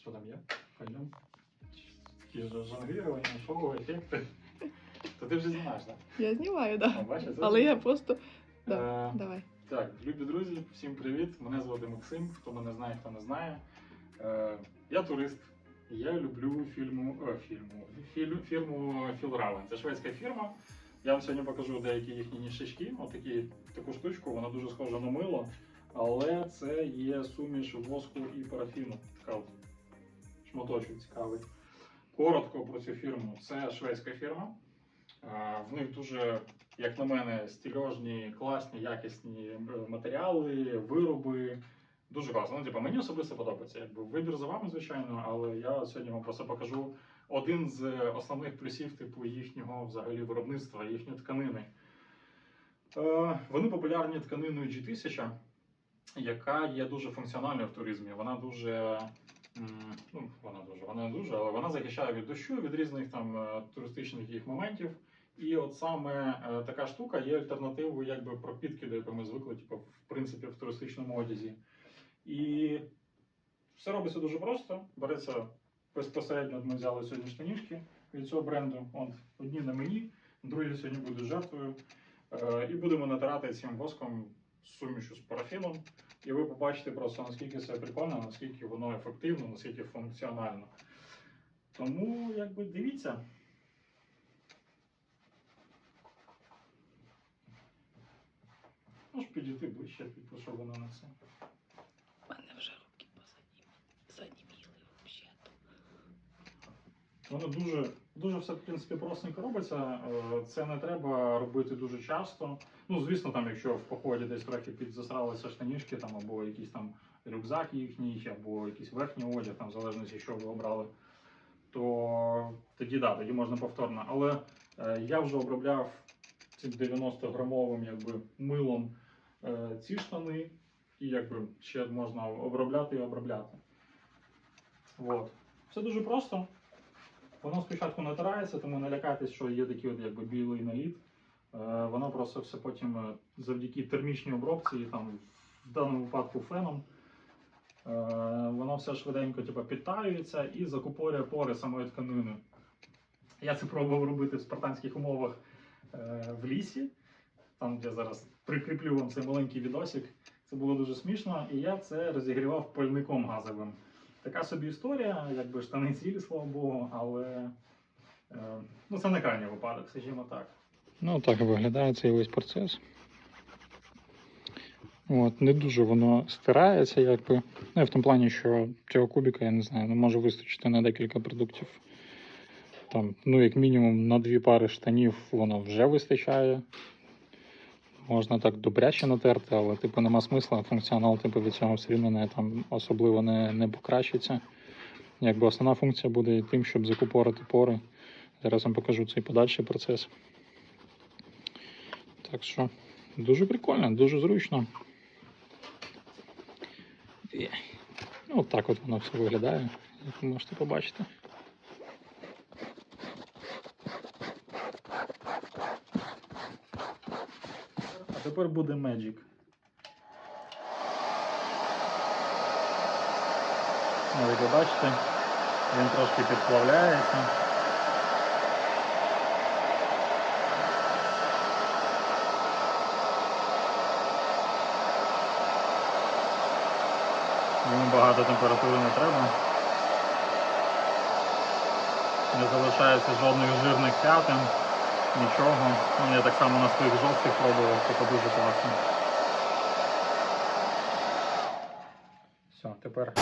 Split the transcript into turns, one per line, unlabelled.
Що там є? Пойдем. Такі ж жонглірування, шоу, ефекти. То ти вже знаєш, так?
Я знімаю,
Да?
так.
Бачиш,
Але я просто. Да.
Е,
Давай.
Так, любі друзі, всім привіт. Мене звати Максим. Хто мене знає, хто не знає. Е, я турист. Я люблю фільму, е, фільму, фільм, фірму Філравен. Це шведська фірма. Я вам сьогодні покажу деякі їхні ніжачки. Отакі таку штучку, вона дуже схожа на мило, але це є суміш воску і парафіну. Така шматочок цікавий. Коротко про цю фірму. Це шведська фірма. В них дуже, як на мене, стільожні, класні, якісні матеріали, вироби. Дуже класно. Ну, типу, мені особисто подобається. Якби вибір за вами, звичайно, але я сьогодні вам просто покажу один з основних плюсів, типу, їхнього взагалі виробництва, їхньої тканини. Е, Вони популярні тканиною G1000, яка є дуже функціональною в туризмі. Вона дуже. Ну, вона дуже, вона не дуже, але вона захищає від дощу, від різних там е, туристичних їх моментів. І от саме е, така штука є альтернативою якби пропітки, до якої ми звикли, типу, в принципі, в туристичному одязі. І все робиться дуже просто. Береться безпосередньо, ми взяли сьогодні штанішки від цього бренду. От, одні на мені, другі сьогодні будуть жертвою. Е, і будемо натирати цим воском сумішу з парафіном. І ви побачите просто наскільки це прикольно, наскільки воно ефективно, наскільки функціонально. Тому, якби дивіться. Можеш підійти ближче, типу, що воно несе.
У мене вже руки біли взагалі.
Воно дуже, дуже все, в принципі, простенько робиться. Е, Це не треба робити дуже часто. Ну, звісно, там, якщо в поході десь трохи підзасралися штанішки, там, або якийсь там рюкзак їхній, або якийсь верхній одяг, там, в залежності, що ви обрали, то тоді да, тоді можна повторно. Але е, я вже обробляв цим 90-грамовим якби, милом е, ці штани, і якби ще можна обробляти і обробляти. От. Все дуже просто. Воно спочатку натирається, тому не лякайтесь, що є такий от якби білий наліт. Е, Воно просто все потім е, завдяки термічній обробці, і там в даному випадку феном, е, воно все швиденько типу, підтаюється і закупорює пори самої тканини. Я це пробував робити в спартанських умовах в лісі, там де зараз прикріплю вам цей маленький відосик. Це було дуже смішно, і я це розігрівав пальником газовим. Така собі історія, якби штани цілі, слава Богу, але е, ну, це не крайній випадок, скажімо так.
Ну, так виглядає цей весь процес. От, не дуже воно стирається, якби. Ну, і в тому плані, що цього кубіка, я не знаю, ну, може вистачити на декілька продуктів. Там, ну, як мінімум, на дві пари штанів воно вже вистачає. Можна так добряче натерти, але типу нема смисла. Функціонал типу, від цього все рівно не, там, особливо не, не покращиться. Якби основна функція буде тим, щоб закупорити пори. Зараз вам покажу цей подальший процес. Так що дуже прикольно, дуже зручно. Ну, так от воно все виглядає, як ви можете побачити.
Тепер буде Magic. Ну, як ви бачите, він трошки підплавляється. Йому багато температури не треба. Не залишається жодних жирних п'ятин, нічого. Ну, я так само на своїх жовтих пробував, це дуже класно. Все, тепер.